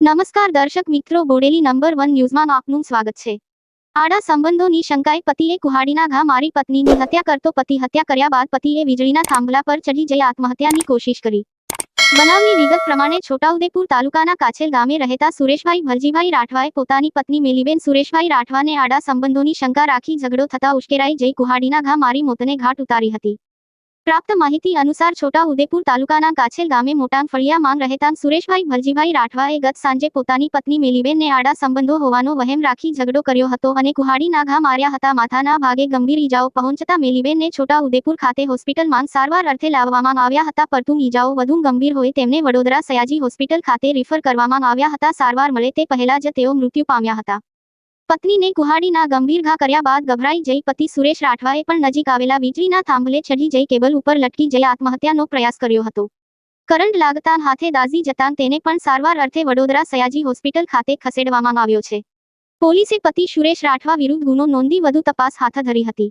નમસ્કાર દર્શક મિત્રો, બોડેલી નંબર વન ન્યૂઝમાં આપનું સ્વાગત છે. આડા સંબંધોની શંકાએ પતિએ કુહાડીના ઘા મારી પત્નીની હત્યા કરતો પતિ હત્યા કર્યા બાદ પતિએ વીજળીના થાંભલા પર ચડી જઈ આત્મહત્યાની કોશિશ કરી. બનાવની વિગત પ્રમાણે છોટાઉદેપુર તાલુકાના કાછેલ ગામે રહેતા સુરેશભાઈ ભરજીભાઈ રાઠવાએ પોતાની પત્ની મેલીબેન સુરેશભાઈ રાઠવાને આડા સંબંધોની શંકા રાખી ઝઘડો થતા ઉશ્કેરાઈ જઈ કુહાડીના ઘા મારી મોતને ઘાટ ઉતારી હતી. પ્રાપ્ત માહિતી અનુસાર છોટા ઉદેપુર તાલુકાના કાછેલ ગામે મોટાંગ ફળિયા માંગ રહેતા સુરેશભાઈ ભરજીભાઈ રાઠવાએ ગત સાંજે પોતાની પત્ની મેલીબેનને આડા સંબંધો હોવાનો વહેમ રાખી ઝઘડો કર્યો હતો અને કુહાડીના ઘા માર્યા હતા. માથાના ભાગે ગંભીર ઈજાઓ પહોંચતા મેલીબેનને છોટા ઉદેપુર ખાતે હોસ્પિટલમાં સારવાર અર્થે લાવવામાં આવ્યા હતા. પરંતુ ઈજાઓ વધુ ગંભીર હોય તેમને વડોદરા સયાજી હોસ્પિટલ ખાતે રિફર કરવામાં આવ્યા હતા. સારવાર મળે તે પહેલા જ તેઓ મૃત્યુ પામ્યા હતા. પત્નીને કુહાડીના ગંભીર ઘા કર્યા બાદ ગભરાઈ જઈ પતિ સુરેશ રાઠવાએ પણ નજીક આવેલા વીજળીના થાંભલે ચડી જઈ કેબલ ઉપર લટકી જઈ આત્મહત્યાનો પ્રયાસ કર્યો હતો. કરંટ લાગતા હાથે દાઝી જતાં તેને પણ સારવાર અર્થે વડોદરા સયાજી હોસ્પિટલ ખાતે ખસેડવામાં આવ્યો છે. પોલીસે પતિ સુરેશ રાઠવા વિરુદ્ધ ગુનો નોંધી વધુ તપાસ હાથ ધરી હતી.